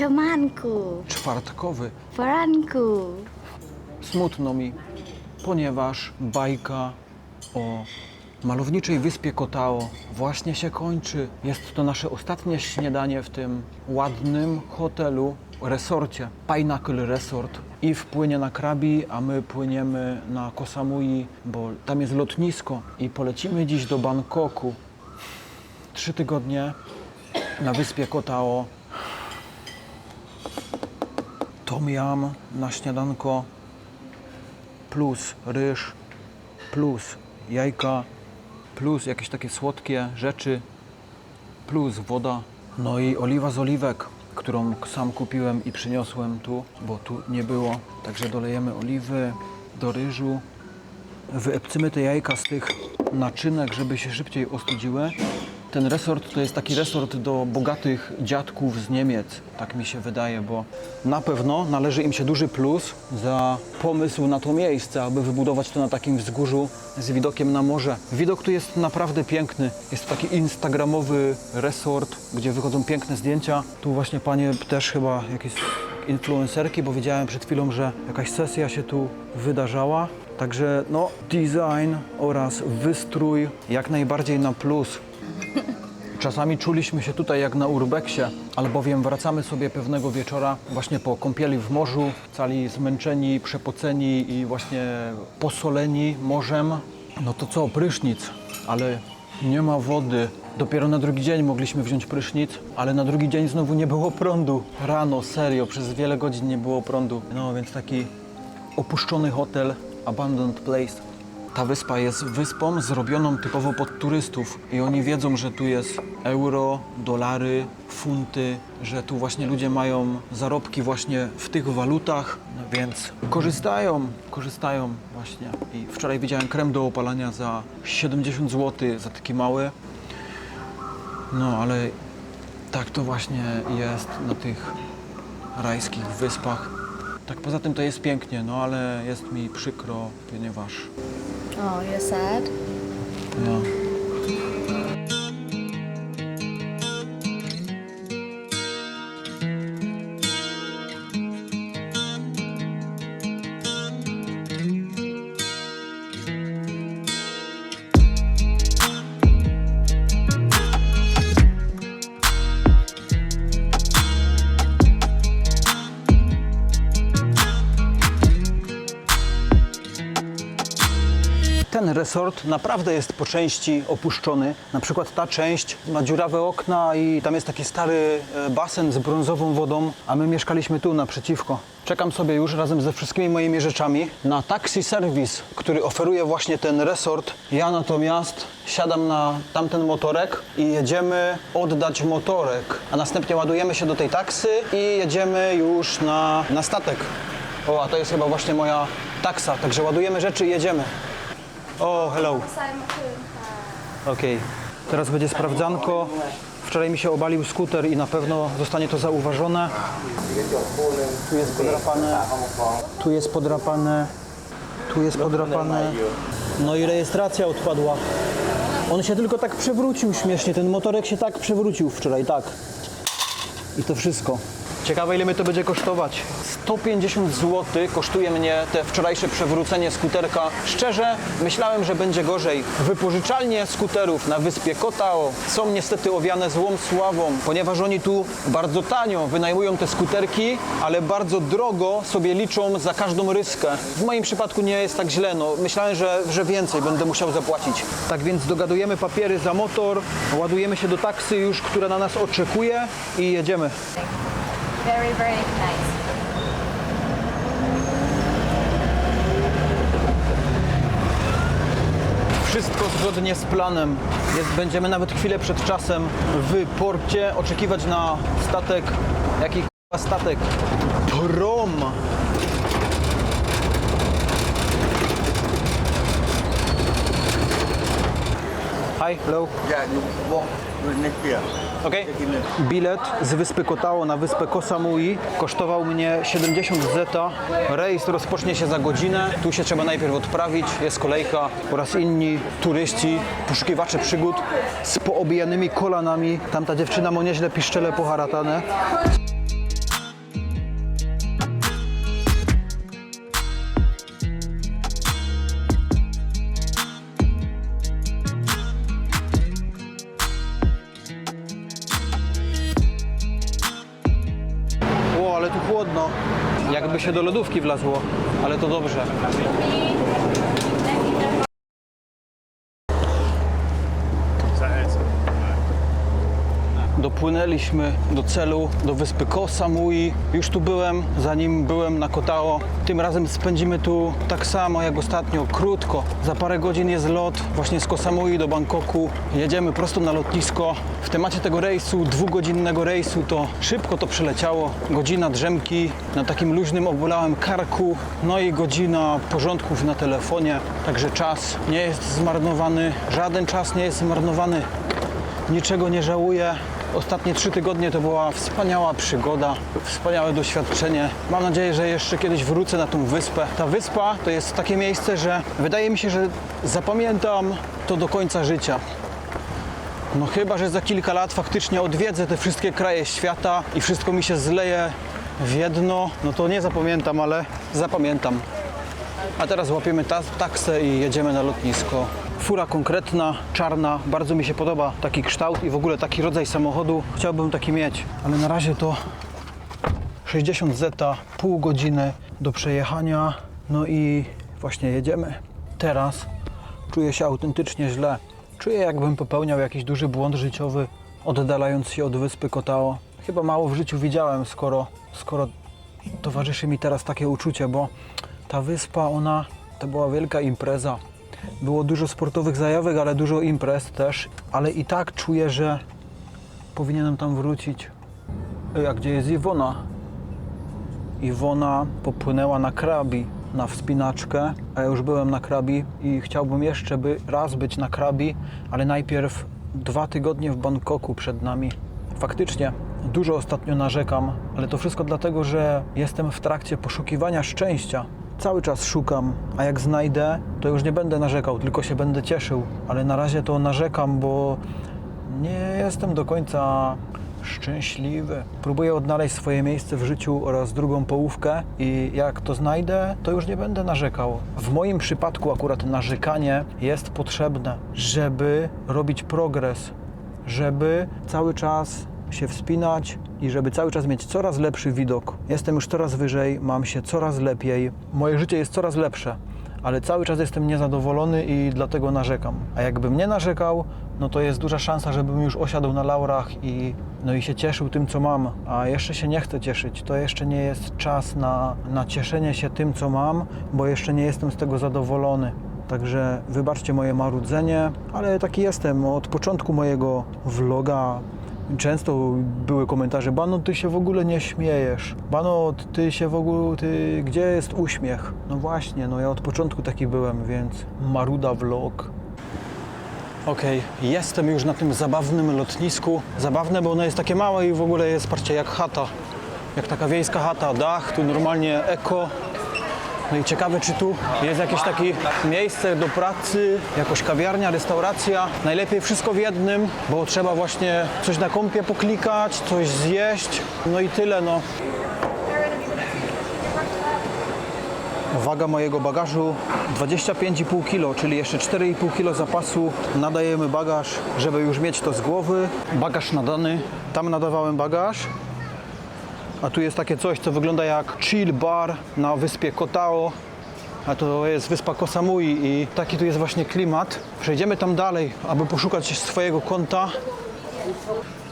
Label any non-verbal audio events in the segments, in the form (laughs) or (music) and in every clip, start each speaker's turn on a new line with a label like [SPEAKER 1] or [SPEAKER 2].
[SPEAKER 1] Siemanku,
[SPEAKER 2] czwartkowy.
[SPEAKER 1] poranku.
[SPEAKER 2] Smutno mi, ponieważ bajka o malowniczej wyspie Kotao właśnie się kończy. Jest to nasze ostatnie śniadanie w tym ładnym hotelu, resorcie, Pineapple Resort. I wpłynie na Krabi, a my płyniemy na Koh Samui, bo tam jest lotnisko i polecimy dziś do Bangkoku. Trzy tygodnie na wyspie Kotao. Yum na śniadanko, plus ryż, plus jajka, plus jakieś takie słodkie rzeczy, plus woda. No i oliwa z oliwek, którą sam kupiłem i przyniosłem tu, bo tu nie było. Także dolejemy oliwy do ryżu. Wyepcymy te jajka z tych naczynek, żeby się szybciej ostudziły. Ten resort to jest taki resort do bogatych dziadków z Niemiec, tak mi się wydaje, bo na pewno należy im się duży plus za pomysł na to miejsce, aby wybudować to na takim wzgórzu z widokiem na morze. Widok tu jest naprawdę piękny. Jest to taki instagramowy resort, gdzie wychodzą piękne zdjęcia. Tu właśnie panie też chyba jakieś influencerki, bo widziałem przed chwilą, że jakaś sesja się tu wydarzała. Także no, design oraz wystrój jak najbardziej na plus. Czasami czuliśmy się tutaj jak na urbeksie, albowiem wracamy sobie pewnego wieczora właśnie po kąpieli w morzu, cali zmęczeni, przepoceni i właśnie posoleni morzem. No to co, prysznic, ale nie ma wody. Dopiero na drugi dzień mogliśmy wziąć prysznic, ale na drugi dzień znowu nie było prądu. Rano, serio, przez wiele godzin nie było prądu. No więc taki opuszczony hotel, abandoned place. Ta wyspa jest wyspą zrobioną typowo pod turystów i oni wiedzą, że tu jest euro, dolary, funty, że tu właśnie ludzie mają zarobki właśnie w tych walutach, więc korzystają, korzystają właśnie. I wczoraj widziałem krem do opalania za 70 zł, za taki mały. No ale tak to właśnie jest na tych rajskich wyspach. Tak poza tym to jest pięknie, no ale jest mi przykro, ponieważ
[SPEAKER 1] Oh, you're sad?
[SPEAKER 2] no, Ten resort naprawdę jest po części opuszczony. Na przykład ta część ma dziurawe okna i tam jest taki stary e, basen z brązową wodą, a my mieszkaliśmy tu naprzeciwko. Czekam sobie już razem ze wszystkimi moimi rzeczami na taxi service, który oferuje właśnie ten resort. Ja natomiast siadam na tamten motorek i jedziemy oddać motorek, a następnie ładujemy się do tej taksy i jedziemy już na, na statek. O, a to jest chyba właśnie moja taksa, także ładujemy rzeczy i jedziemy. O, hello. Okej. Teraz będzie sprawdzanko. Wczoraj mi się obalił skuter i na pewno zostanie to zauważone. Tu jest podrapane. Tu jest podrapane. Tu jest podrapane. No i rejestracja odpadła. On się tylko tak przewrócił śmiesznie. Ten motorek się tak przewrócił wczoraj, tak. I to wszystko. Ciekawe ile mnie to będzie kosztować. 150 zł kosztuje mnie te wczorajsze przewrócenie skuterka. Szczerze, myślałem, że będzie gorzej. Wypożyczalnie skuterów na wyspie Kotao są niestety owiane złą sławą, ponieważ oni tu bardzo tanio wynajmują te skuterki, ale bardzo drogo sobie liczą za każdą ryskę. W moim przypadku nie jest tak źle. No, myślałem, że, że więcej będę musiał zapłacić. Tak więc dogadujemy papiery za motor, ładujemy się do taksy już, która na nas oczekuje i jedziemy.
[SPEAKER 1] Very, very nice.
[SPEAKER 2] Wszystko zgodnie z planem. Jest, będziemy nawet chwilę przed czasem w porcie oczekiwać na statek. Jaki k***a statek? Prom! Hi, hello.
[SPEAKER 3] Yeah, you walk next year.
[SPEAKER 2] Okej. Bilet z wyspy Kotao na wyspę Koh Samui kosztował mnie 70 zeta. Rejs rozpocznie się za godzinę. Tu się trzeba najpierw odprawić, jest kolejka oraz inni turyści, poszukiwacze przygód z poobijanymi kolanami. Tamta dziewczyna ma nieźle piszczele poharatane. Jakby się do lodówki wlazło, ale to dobrze. Dopłynęliśmy do celu, do wyspy Koh Samui. Już tu byłem, zanim byłem na Kotao. Tym razem spędzimy tu tak samo jak ostatnio, krótko. Za parę godzin jest lot właśnie z Koh Samui do Bangkoku. Jedziemy prosto na lotnisko. W temacie tego rejsu, dwugodzinnego rejsu, to szybko to przeleciało. Godzina drzemki na takim luźnym, obolałym karku. No i godzina porządków na telefonie. Także czas nie jest zmarnowany. Żaden czas nie jest zmarnowany. Niczego nie żałuję. Ostatnie trzy tygodnie to była wspaniała przygoda, wspaniałe doświadczenie. Mam nadzieję, że jeszcze kiedyś wrócę na tą wyspę. Ta wyspa to jest takie miejsce, że wydaje mi się, że zapamiętam to do końca życia. No chyba, że za kilka lat faktycznie odwiedzę te wszystkie kraje świata i wszystko mi się zleje w jedno, no to nie zapamiętam, ale zapamiętam. A teraz łapiemy ta- taksę i jedziemy na lotnisko. Fura konkretna, czarna, bardzo mi się podoba taki kształt i w ogóle taki rodzaj samochodu. Chciałbym taki mieć, ale na razie to 60 zeta, pół godziny do przejechania. No i właśnie jedziemy. Teraz czuję się autentycznie źle. Czuję jakbym popełniał jakiś duży błąd życiowy, oddalając się od wyspy Kotao. Chyba mało w życiu widziałem, skoro, skoro towarzyszy mi teraz takie uczucie, bo ta wyspa, ona to była wielka impreza. Było dużo sportowych zajawek, ale dużo imprez też, ale i tak czuję, że powinienem tam wrócić. Ej, A gdzie jest Iwona? Iwona popłynęła na krabi, na wspinaczkę, a ja już byłem na krabi i chciałbym jeszcze by raz być na krabi, ale najpierw dwa tygodnie w Bangkoku przed nami. Faktycznie dużo ostatnio narzekam, ale to wszystko dlatego, że jestem w trakcie poszukiwania szczęścia. Cały czas szukam, a jak znajdę, to już nie będę narzekał, tylko się będę cieszył. Ale na razie to narzekam, bo nie jestem do końca szczęśliwy. Próbuję odnaleźć swoje miejsce w życiu oraz drugą połówkę i jak to znajdę, to już nie będę narzekał. W moim przypadku akurat narzekanie jest potrzebne, żeby robić progres, żeby cały czas się wspinać i żeby cały czas mieć coraz lepszy widok. Jestem już coraz wyżej, mam się coraz lepiej, moje życie jest coraz lepsze, ale cały czas jestem niezadowolony i dlatego narzekam. A jakbym nie narzekał, no to jest duża szansa, żebym już osiadł na laurach i, no i się cieszył tym, co mam. A jeszcze się nie chcę cieszyć. To jeszcze nie jest czas na, na cieszenie się tym, co mam, bo jeszcze nie jestem z tego zadowolony. Także wybaczcie moje marudzenie, ale taki jestem. Od początku mojego vloga często były komentarze, Bano, ty się w ogóle nie śmiejesz. Bano, ty się w ogóle, ty, gdzie jest uśmiech? No właśnie, no ja od początku taki byłem, więc maruda vlog. Okej, jestem już na tym zabawnym lotnisku. Zabawne, bo ono jest takie małe i w ogóle jest, patrzcie, jak chata. Jak taka wiejska chata, dach, tu normalnie eko. No i ciekawe, czy tu jest jakieś takie miejsce do pracy, jakoś kawiarnia, restauracja. Najlepiej wszystko w jednym, bo trzeba właśnie coś na kompie poklikać, coś zjeść. No i tyle, no. Waga mojego bagażu 25,5 kg, czyli jeszcze 4,5 kg zapasu. Nadajemy bagaż, żeby już mieć to z głowy. Bagaż nadany. Tam nadawałem bagaż. A tu jest takie coś, co wygląda jak chill bar na wyspie Kotao. A to jest wyspa Koh Samui i taki tu jest właśnie klimat. Przejdziemy tam dalej, aby poszukać swojego konta.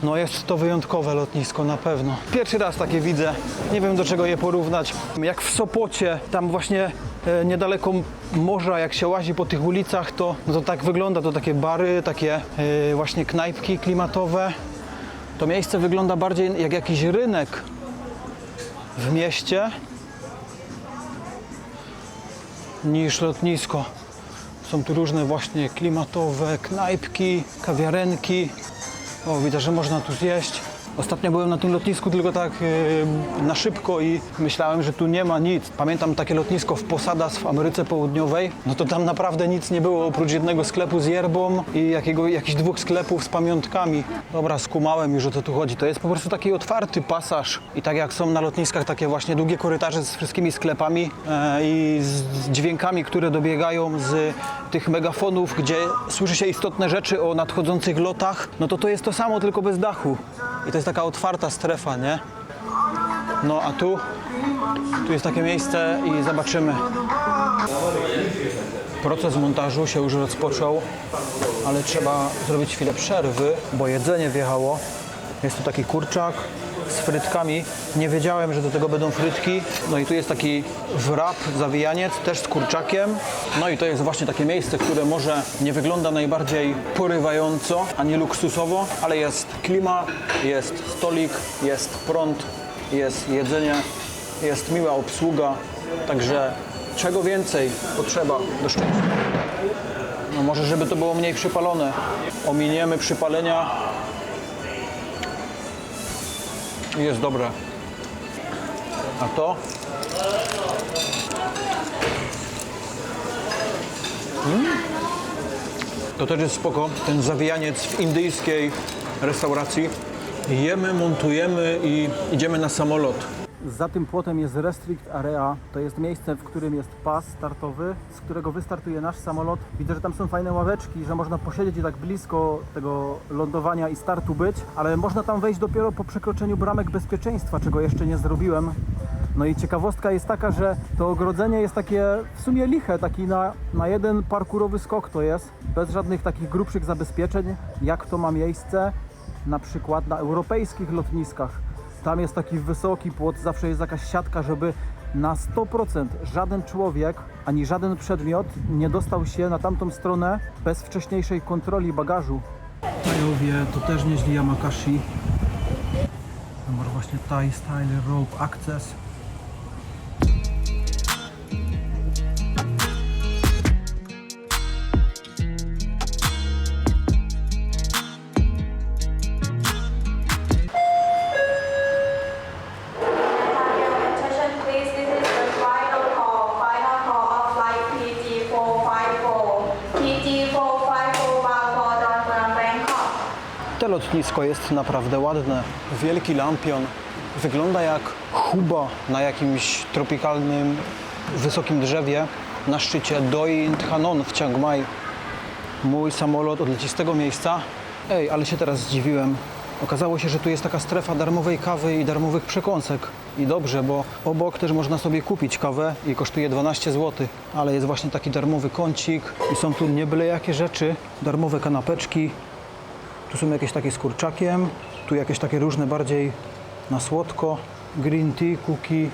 [SPEAKER 2] No jest to wyjątkowe lotnisko na pewno. Pierwszy raz takie widzę. Nie wiem do czego je porównać. Jak w Sopocie, tam właśnie e, niedaleko morza, jak się łazi po tych ulicach, to, to tak wygląda. To takie bary, takie e, właśnie knajpki klimatowe. To miejsce wygląda bardziej jak jakiś rynek w mieście niż lotnisko. Są tu różne właśnie klimatowe knajpki, kawiarenki. O, widzę, że można tu zjeść. Ostatnio byłem na tym lotnisku tylko tak e, na szybko i myślałem, że tu nie ma nic. Pamiętam takie lotnisko w Posadas w Ameryce Południowej. No to tam naprawdę nic nie było oprócz jednego sklepu z yerbą i jakiego, jakichś dwóch sklepów z pamiątkami. Dobra, skumałem już o co tu chodzi. To jest po prostu taki otwarty pasaż i tak jak są na lotniskach takie właśnie długie korytarze z wszystkimi sklepami e, i z dźwiękami, które dobiegają z tych megafonów, gdzie słyszy się istotne rzeczy o nadchodzących lotach, no to to jest to samo, tylko bez dachu. I to jest taka otwarta strefa, nie? No a tu Tu jest takie miejsce i zobaczymy. Proces montażu się już rozpoczął, ale trzeba zrobić chwilę przerwy, bo jedzenie wjechało. Jest tu taki kurczak z frytkami. Nie wiedziałem, że do tego będą frytki. No i tu jest taki wrap, zawijaniec, też z kurczakiem. No i to jest właśnie takie miejsce, które może nie wygląda najbardziej porywająco, ani luksusowo, ale jest klima, jest stolik, jest prąd, jest jedzenie, jest miła obsługa. Także czego więcej potrzeba do szczęścia? No może, żeby to było mniej przypalone. Ominiemy przypalenia. Jest dobre. A to? Mm. To też jest spoko. Ten zawijaniec w indyjskiej restauracji. Jemy, montujemy i idziemy na samolot. Za tym płotem jest Restrict Area. To jest miejsce, w którym jest pas startowy, z którego wystartuje nasz samolot. Widzę, że tam są fajne ławeczki, że można posiedzieć i tak blisko tego lądowania i startu być, ale można tam wejść dopiero po przekroczeniu bramek bezpieczeństwa, czego jeszcze nie zrobiłem. No i ciekawostka jest taka, że to ogrodzenie jest takie w sumie liche, taki na, na jeden parkurowy skok to jest, bez żadnych takich grubszych zabezpieczeń, jak to ma miejsce na przykład na europejskich lotniskach. Tam jest taki wysoki płot, zawsze jest jakaś siatka, żeby na 100% żaden człowiek ani żaden przedmiot nie dostał się na tamtą stronę bez wcześniejszej kontroli bagażu. Tajowie to też nieźli Yamakashi. Numer właśnie Thai Style Rope Access. Lotnisko jest naprawdę ładne. Wielki lampion. Wygląda jak huba na jakimś tropikalnym, wysokim drzewie na szczycie Doi Thanon w Chiang Mai. Mój samolot odleci z tego miejsca. Ej, ale się teraz zdziwiłem. Okazało się, że tu jest taka strefa darmowej kawy i darmowych przekąsek. I dobrze, bo obok też można sobie kupić kawę i kosztuje 12 zł. Ale jest właśnie taki darmowy kącik i są tu nie byle jakie rzeczy. Darmowe kanapeczki, tu są jakieś takie z kurczakiem, tu jakieś takie różne bardziej na słodko. Green tea, cookie,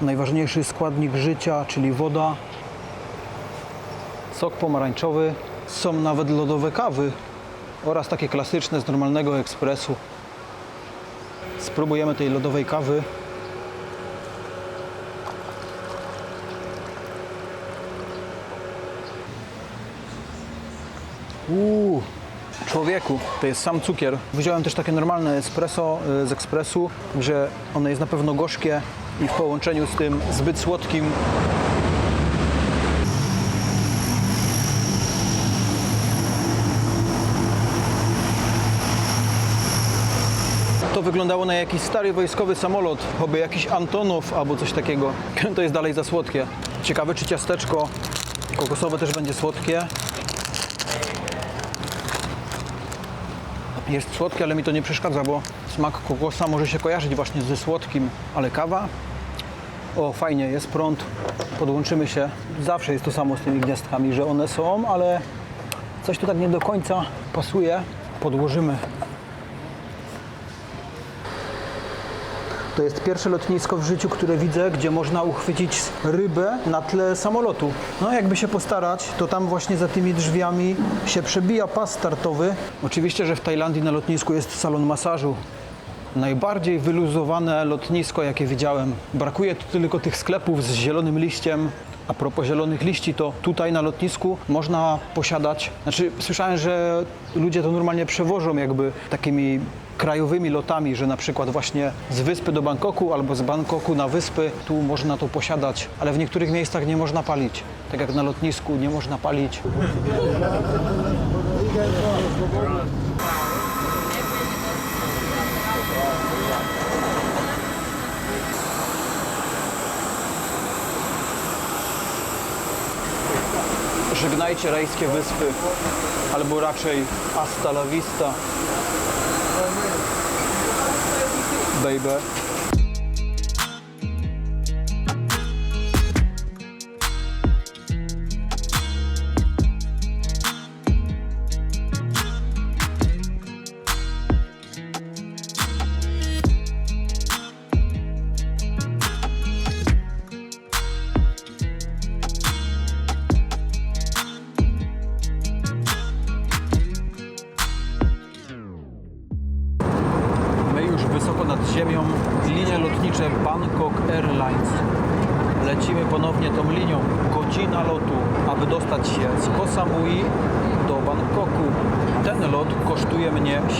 [SPEAKER 2] najważniejszy składnik życia, czyli woda. Sok pomarańczowy. Są nawet lodowe kawy oraz takie klasyczne z normalnego ekspresu. Spróbujemy tej lodowej kawy. Uuu, człowieku, to jest sam cukier. Wziąłem też takie normalne espresso y, z ekspresu, że ono jest na pewno gorzkie i w połączeniu z tym zbyt słodkim To wyglądało na jakiś stary wojskowy samolot, choby jakiś Antonów albo coś takiego. (laughs) To jest dalej za słodkie. Ciekawe, czy ciasteczko kokosowe też będzie słodkie. Jest słodkie, ale mi to nie przeszkadza, bo smak kokosa może się kojarzyć właśnie ze słodkim, ale kawa? O, fajnie, jest prąd, podłączymy się. Zawsze jest to samo z tymi gniazdkami, że one są, ale coś tu tak nie do końca pasuje. Podłożymy To jest pierwsze lotnisko w życiu, które widzę, gdzie można uchwycić rybę na tle samolotu. No jakby się postarać, to tam właśnie za tymi drzwiami się przebija pas startowy. Oczywiście, że w Tajlandii na lotnisku jest salon masażu. Najbardziej wyluzowane lotnisko, jakie widziałem. Brakuje tu tylko tych sklepów z zielonym liściem. A propos zielonych liści, to tutaj na lotnisku można posiadać, znaczy słyszałem, że ludzie to normalnie przewożą jakby takimi krajowymi lotami, że na przykład właśnie z wyspy do Bangkoku albo z Bangkoku na wyspy, tu można to posiadać, ale w niektórych miejscach nie można palić. Tak jak na lotnisku nie można palić. Żegnajcie rajskie wyspy, albo raczej hasta la vista. labor.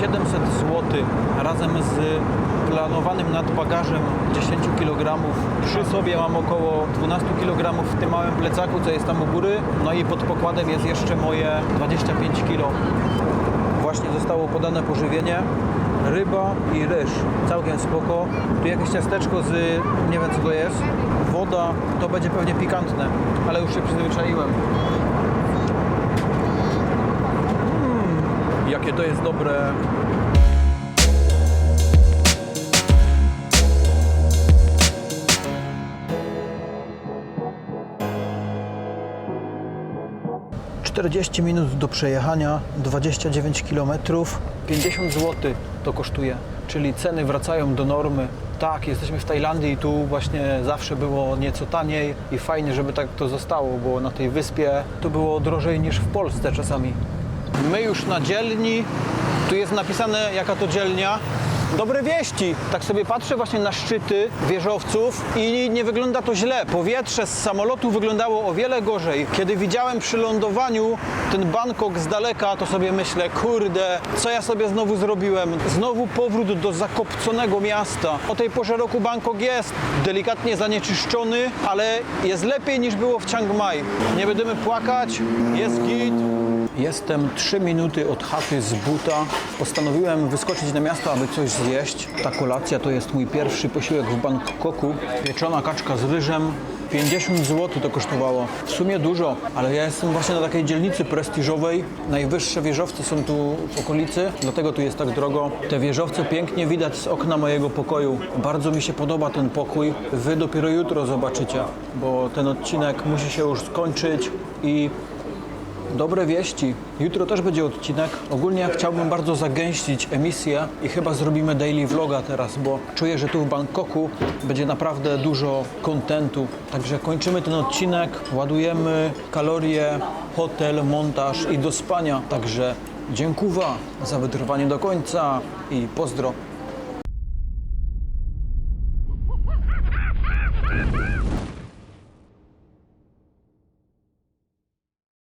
[SPEAKER 2] 700 zł razem z planowanym nadbagażem 10 kg. Przy sobie mam około 12 kg w tym małym plecaku, co jest tam u góry. No i pod pokładem jest jeszcze moje 25 kg. Właśnie zostało podane pożywienie. Ryba i ryż. Całkiem spoko. Tu jakieś ciasteczko z... nie wiem co to jest. Woda. To będzie pewnie pikantne, ale już się przyzwyczaiłem. Jakie to jest dobre. Czterdzieści minut do przejechania, 29 km, 50 zł to kosztuje, czyli ceny wracają do normy. Tak, jesteśmy w Tajlandii i tu właśnie zawsze było nieco taniej i fajnie, żeby tak to zostało, bo na tej wyspie to było drożej niż w Polsce czasami. My już na dzielni, tu jest napisane jaka to dzielnia. Dobre wieści. Tak sobie patrzę właśnie na szczyty wieżowców i nie wygląda to źle. Powietrze z samolotu wyglądało o wiele gorzej. Kiedy widziałem przy lądowaniu ten Bangkok z daleka, to sobie myślę, kurde, co ja sobie znowu zrobiłem? Znowu powrót do zakopconego miasta. O tej porze roku Bangkok jest delikatnie zanieczyszczony, ale jest lepiej niż było w Chiang Mai. Nie będziemy płakać, jest git. Jestem 3 minuty od chaty z buta. Postanowiłem wyskoczyć na miasto, aby coś zjeść. Ta kolacja to jest mój pierwszy posiłek w Bangkoku. Pieczona kaczka z ryżem. 50 zł to kosztowało. W sumie dużo, ale ja jestem właśnie na takiej dzielnicy prestiżowej. Najwyższe wieżowce są tu w okolicy, dlatego tu jest tak drogo. Te wieżowce pięknie widać z okna mojego pokoju. Bardzo mi się podoba ten pokój. Wy dopiero jutro zobaczycie, bo ten odcinek musi się już skończyć i Dobre wieści. Jutro też będzie odcinek. Ogólnie chciałbym bardzo zagęścić emisję i chyba zrobimy daily vloga teraz, bo czuję, że tu w Bangkoku będzie naprawdę dużo kontentu. Także kończymy ten odcinek, ładujemy kalorie, hotel, montaż i do spania. Także dziękuję za wytrwanie do końca i pozdro.